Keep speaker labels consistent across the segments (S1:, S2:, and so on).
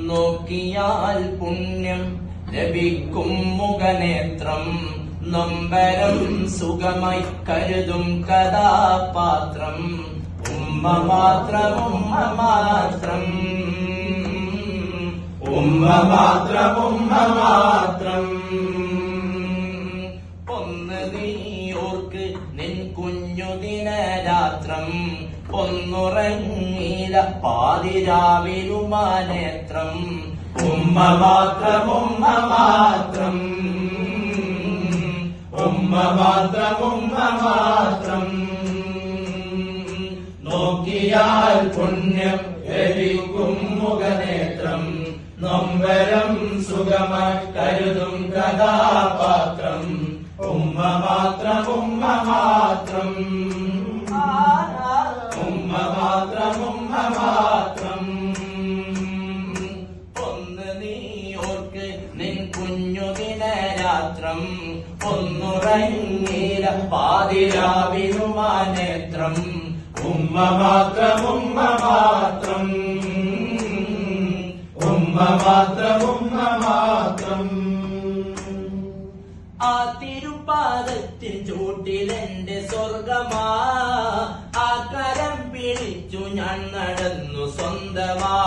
S1: നോക്കിയാൽ പുണ്യം ലഭിക്കും മുഖനേത്രം. നൊമ്പരം സുഖമായി കരുതും കഥാപാത്രം. ഉമ്മ മാത്രം ഉമ്മ മാത്രം. ഉമ്മ മാത്രം ഉമ്മ മാത്രം. ഒന്ന് നീ ഓർക്ക് നിൻ കുഞ്ഞു ദിനരാത്രം. ഒന്നുറങ്ങീല പാതിരാവിലുമാനേത്രം. ഉമ്മ മാത്രം ഉമ്മ മാത്രം. ഉമ്മ മാത്രം ഉമ്മ മാത്രം. നോക്കിയാൽ പുണ്യം ലഭിക്കും മുഖനേത്രം. നൊമ്പരം സുഖമായി കരുതും കഥാപാത്രം. ഉമ്മ മാത്രം ഉമ്മ മാത്രം. കുഞ്ഞു ദിനരാത്രം ഒന്നുറങ്ങീല പാതിരാവിനുമാനേത്രം. ഉമ്മ മാത്രം ഉമ്മ മാത്രം. ഉമ്മ മാത്രം ഉമ്മ മാത്രം. ആ തിരുപാദത്തിൽ ചൂട്ടിലെന്റെ സ്വർഗമാ. ആ കരം പിടിച്ചു ഞാൻ നടന്നു സ്വന്തമായി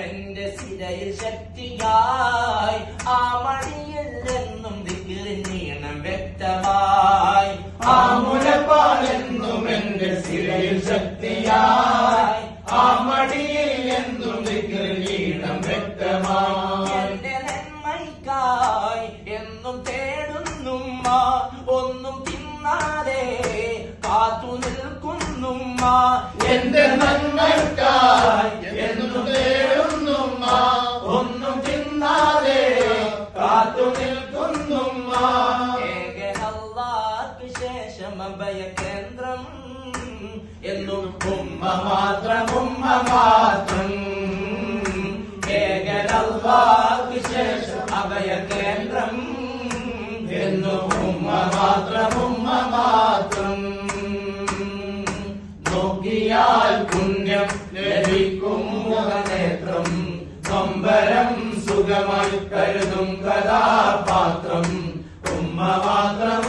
S1: എന്റെ സിരയിൽ ശക്തിയായി ആ മണിയല്ലെന്നും ദിക്കിറിഞ്ഞീണം വ്യക്തമായി. ആ മുലപ്പാലെന്നും എന്റെ സിരയിൽ ശക്തിയായി. ആ മടിയിൽ എന്നും വ്യക്തമായി. എന്റെ നന്മയ്ക്കായി എന്നും തേടുന്നുമ്മ ഒന്നും തിന്നാതെ കാത്തു നിൽക്കുന്നുമ്മ. എന്റെ നന്മയ്ക്കായി കേന്ദ്രം എന്നും ഉമ്മ മാത്രം ഉമ്മ മാത്രം അഭയ കേന്ദ്രം എന്നും ഉമ്മ മാത്രം ഉമ്മ മാത്രം നോക്കിയാൽ പുണ്യം ലഭിക്കും മുഖനേത്രം. നൊമ്പരം സുഖമായി കരുതും കഥാപാത്രം. ഉമ്മ മാത്രം